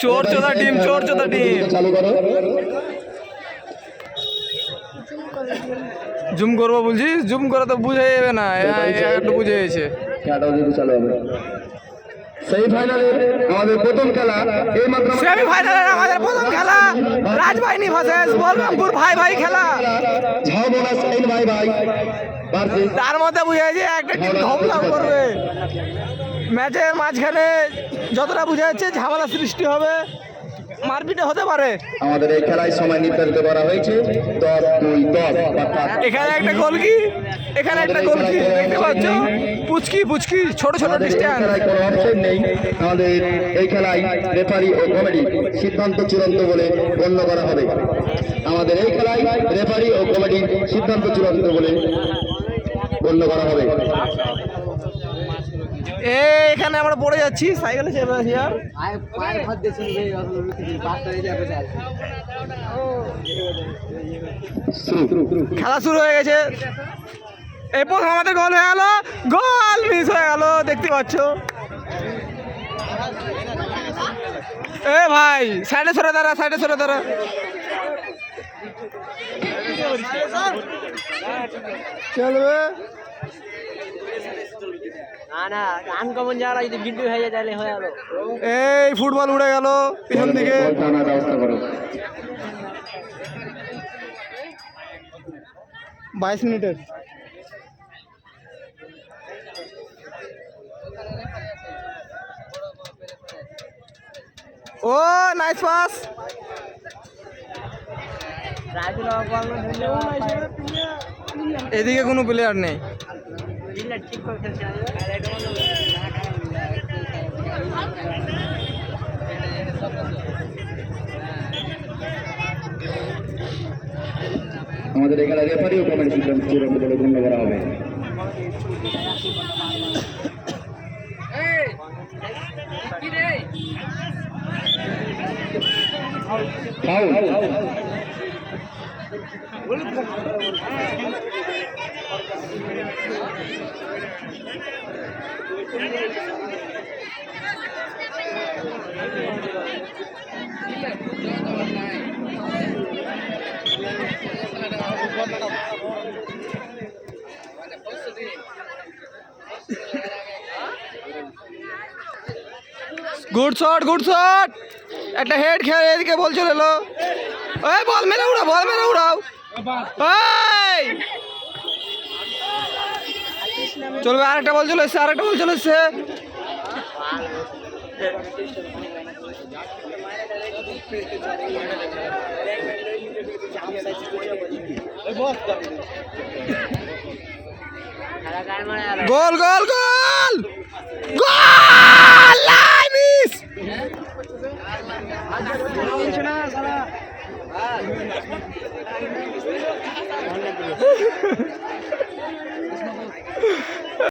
চোর চোদা টিম চোর চোদা টিম। চালু করো। জুম করব বলছিস জুম করে তো বুঝে যাবে না। একটু বুঝে গেছে। চালু হবে। আমাদের প্রথম খেলা এই মাত্র সেমিফাইনালে আমাদের প্রথম খেলা রাজবাহিনী ভার্সেস বলরামপুর ভাই ভাই খেলা। ঝাও বোনাস এই ভাই ভাই ভার্সেস তার মধ্যে বুঝে গেছে একটা টিম ধমলাম করবে। ম্যাচের মাঝখানে যতটা বুঝা যাচ্ছে ঝামেলা সৃষ্টি হবে মারপিটে হতে পারে। আমাদের এই খেলায় সময় নির্ধারিত করা হয়েছে। দশ দুই দশ এখানে একটা গোলকি এখানে একটা গোলকি দেখতে পাচ্ছ? পুচকি পুচকি ছোট ছোট আমাদের ডিস্ট্যান্স কোনো অপশন নেই। আমাদের এই খেলায় রেফারি ও কমিটি সিদ্ধান্ত চূড়ান্ত বলে গণ্য করা হবে। আমাদের এই খেলায় রেফারি ও কমিটির সিদ্ধান্ত চূড়ান্ত বলে গণ্য করা হবে। এ এখানে আমরা পড়ে যাচ্ছি সাইকেলে চেপে আছি আর। খেলা শুরু হয়ে গেছে। এরপর আমাদের গোল হয়ে গেল গোল মিস হয়ে গেল দেখতে পাচ্ছ। এ ভাই সাইডে সরে দাঁড়া সাইডে সরে দাঁড়া। চলবে না না আনকমন যারা যদি বিল্ডু হয়ে যায় তাহলে হয়ে গেল এই ফুটবল উড়ে গেল পিছন দিকে। বাইশ মিনিটের। Oh nice pass. এদিকে কোনো প্লেয়ার নেই। আমাদের এই খেলায় রেফারি ও কমিটি সিদ্ধান্ত চূড়ান্ত বলে গণ্য করা হবে। Foul good shot good shot একটা হেড খেলে এদিকে বল চলে এলো এই বল মেরে উড়াও বল মেরে উড়াও এই চলবে আরেকটা বল চলে এসছে আরেকটা বল চলে এসছে খেলা কার মানে আর গোল গোল গোল গোল লাই মিস